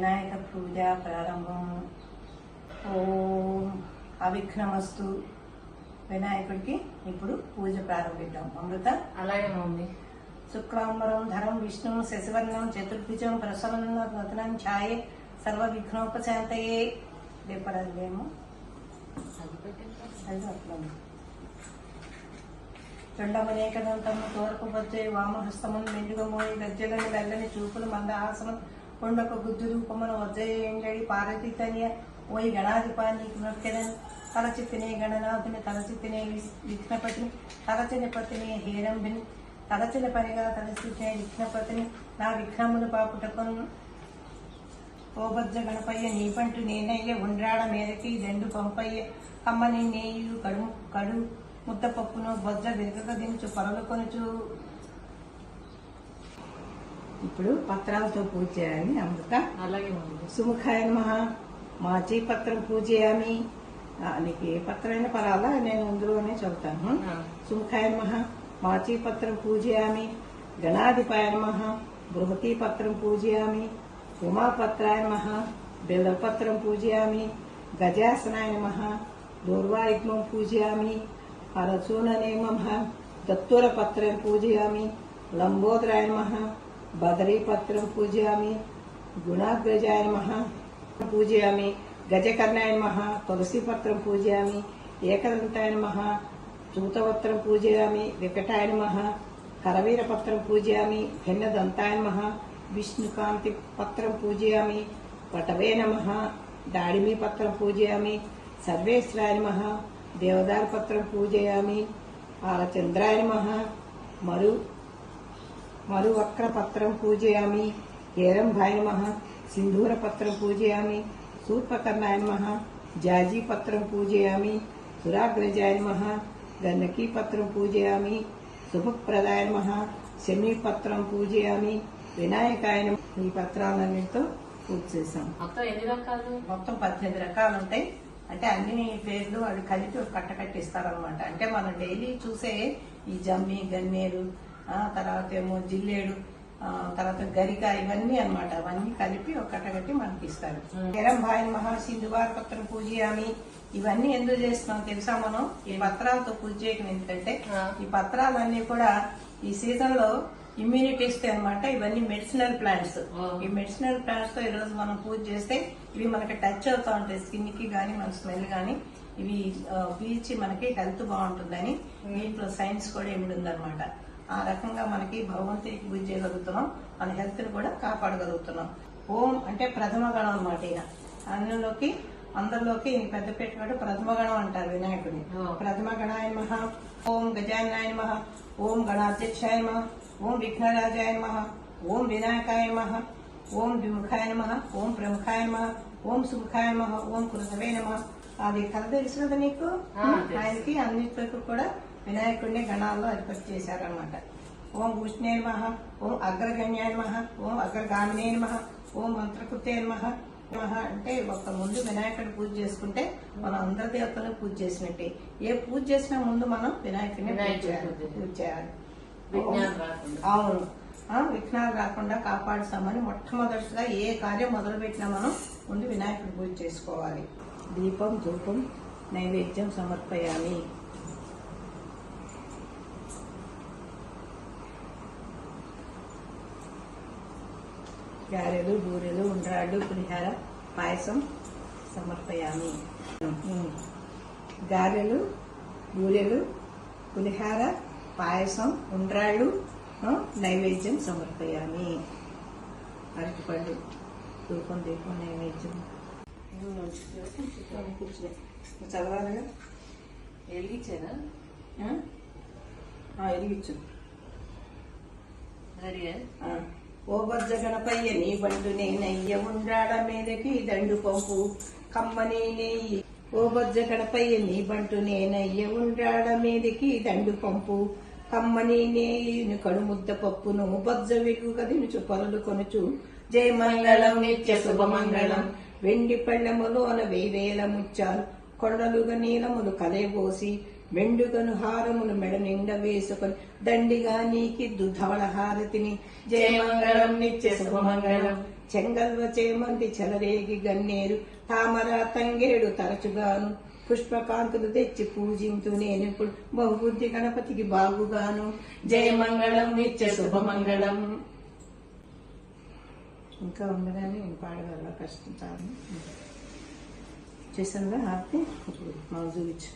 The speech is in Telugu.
వినాయక పూజ ప్రారంభం ఓం. అవిఘ్నమస్తు. వినాయకుడికి ఇప్పుడు పూజ ప్రారంభిద్దాం. అమృత? అలాగే మమ్మీ శుక్లాంబరం ధరం విష్ణు శశివర్ణం చతుర్భుజం ప్రసవనం ఛాయే సర్వ విఘ్నోపశాంతయే ఉంది. చండమనేకదంతము తోరపు బొజ్జే వామహస్తమును మెండుగమోయి గజ్జలని వెళ్ళని చూపులు మందహాసనం కొండకు బుద్ధి రూపమున వజ్జయంగడి పార్వతి తనియ ఓయి గణాధిపాన్ని నీకు నొక్కెదను. తలచిత్తినే గణనాథుని తలచిత్తినే విఘ్నపతిని తలచిన పతిని హేరంబిని తలచిన పనిగా తలచిత్తినే విఘ్నపతిని. నా విఘ్నములు పాపుటకును ఓబజ్జ గణపయ్య నీపంటు నేనయ్య ఉండ్రాడ మేరకి దండు పంపయ్య. కమ్మని నేయు కడు కడు ముద్దపప్పును బొజ్జ విరగక దించు పరలు కొనుచు ఇప్పుడు పత్రాలతో పూజ చేయాలి అమృత. అలాగే సుముఖాయ నమ. మాచి పత్రం పూజయామి ఆ, నీకు ఏ పత్రైనా పర్వాలా? నేను అందులోనే ఆ. సుముఖాయ నమ. మాచి పత్రం పూజయామి గణాధిపాయ నమ. బృహతి పత్రం పూజయామి ఉమాపత్రాయ నమ. బిల్వపత్రం పూజయామి గజాసనాయ నమ. దూర్వాయుగ్మం పూజయామి హరచూననే నమ. దత్తూరపత్రం పూజయామి లంబోదరాయ బదరీపత్రం పూజయామి గుణాగ్రజాయ నమ పూజయామి గజకర్ణాయ నమ తులసీపత్రం పూజయామి ఏకదంతాయ నమ చూతవత్రం పూజయామి వికటాయ నమ కరవీరపత్రం పూజయామి భిన్నదంతాయ నమ విష్ణుకాంతి పత్రం పూజయామి పటవే నమ దాడిమీ పత్రం పూజయామి సర్వేశ్వరాయ నమ దేవదార పత్రం పూజయామి ఆలచంద్రాయ నమ మరు మరువక్ర పత్రం పూజయామి ఏరంభాయ నమ. సింధూర పత్రం పూజయామి. శూర్పకర్ణాయ నమ. జాజీ పత్రం పూజయామి. సురాగ్రజాయ నమ. గన్నకీ పత్రం పూజయామి. శుభప్రదాయ నమ. శమీ పత్రం పూజయామి. వినాయకాయ. ఈ పత్రాలన్నిటితో పూజ చేశాం. మొత్తం ఎన్ని రకాలు? మొత్తం పద్దెనిమిది రకాలు ఉంటాయి అంటే అన్ని పేర్లు అవి కలిపి ఒక కట్ట కట్టిస్తారనమాట అంటే మనం డైలీ చూసే ఈ జమ్మి గన్నేరు తర్వాత ఏమో జిల్లేడు తర్వాత గరిక ఇవన్నీ అన్నమాట. అవన్నీ కలిపి కట్ట మనకి ఇస్తారు. ఎరంభాయి మహా సింధువార పత్రం పూజయామి. ఇవన్నీ ఎందుకు చేస్తున్నాం తెలుసా మనం? ఈ పత్రాలతో పూజ చేయడం ఎందుకంటే. ఈ పత్రాలన్నీ కూడా ఈ సీజన్లో ఇమ్యూనిటీ ఇస్తాయి అనమాట ఇవన్నీ మెడిసినల్ ప్లాంట్స్. ఈ మెడిసినల్ ప్లాంట్స్తో ఈ రోజు మనం పూజ చేస్తే ఇవి మనకి టచ్ అవుతా ఉంటాయి. స్కిన్కి గానీ మన స్మెల్ గానీ. ఇవి పీల్చి మనకి హెల్త్ బాగుంటుందని దీంట్లో సైన్స్ కూడా ఏమిటి ఉందన్నమాట ఆ రకంగా మనకి భగవంతుడికి పూజ చేయగలుగుతున్నాం. మన హెల్త్ని కూడా కాపాడగలుగుతున్నాం. ఓం అంటే ప్రథమ గణం అనమాట ఈయన. అందులోకి అందరిలోకి పెద్ద పెట్టుబడి ప్రథమ గణం అంటారు వినాయకుడిని. ప్రథమ గణాయ నమ ఓం గజాయనాయ నమ ఓం గణాధ్యక్షాయ నమ ఓం విఘ్నరాజాయ నమ ఓం వినాయకాయ నమ ఓం విముఖాయ నమ ఓం ప్రముఖాయ నమ ఓం సుముఖాయ నమ ఓం కృతవే నమ అది కథ తెలుసు కదా నీకు. ఆయనకి అన్నిటికి కూడా వినాయకుడిని గణాల్లో అధిపతి చేశారనమాట ఓం భూషణే నమ ఓం అగ్రగణ్యాయ నమ ఓం అగ్రగామినే నమ ఓం మంత్రకృతే నమ నమః అంటే ఒక ముందు వినాయకుడి పూజ చేసుకుంటే మనం అందరి దేవతలను పూజ చేసినట్టే. ఏ పూజ చేసినా ముందు మనం వినాయకుడిని పూజ చేయాలి. అవును. విఘ్నాలు రాకుండా కాపాడుతామని మొట్టమొదటిగా ఏ కార్యం మొదలుపెట్టినా మనం ముందు వినాయకుడి పూజ చేసుకోవాలి. దీపం ధూపం నైవేద్యం సమర్పయామి. గారెలు బూరెలు ఉండ్రాళ్ళు పులిహార పాయసం సమర్పయామి. గారెలు బూరెలు పులిహార పాయసం ఉండ్రాళ్ళు నైవేద్యం సమర్పయామి. అరటిపళ్ళు రూపం దీపం నైవేద్యం. కూర్చుని చదవాలిగా వెలిగించేనా ఆ? ఆ, ఎలిగించు సరే ఆ. ఓ బజ్జ గణపయ్య నీ బండు నేనయ్య ఉండాడ మీదకి దండు పంపు కమ్మని నెయ్యి ఓ బజ్జ గణపయ్య నీ బంటు నేనయ్య ఉండాడ మీదకి దండు పంపు కమ్మని నేయుని కడుముద్ద పప్పును బజ్జ వెలుగు కదినుచు పనులు కొనుచు జయమంగళం నిత్య శుభమంగళం వెండి పళ్ళెములోన వేవేల ముత్యాలు కొండలుగా నీలములు కలేబోసి మెండుగను హారములు మెడ నిండ వేసుకొని దండిగా నీకిద్దు దుధవళ హారతిని. జయమంగళం నిత్య శుభమంగళం. చెంగల్వ చేమంతి చెలరేగి గన్నేరు. తామర తంగేడు తరచుగాను. పుష్పకాంతులు తెచ్చి పూజింతు నేను ఇప్పుడు. బహుబుద్ధి గణపతికి బాగుగాను. జయమంగళం నిత్య శుభమంగళం. ఇంకా ఉంది ఉండగానే పాడగల కష్టం చాలా చేసాను హ్యాపీ మౌజు ఇచ్చు.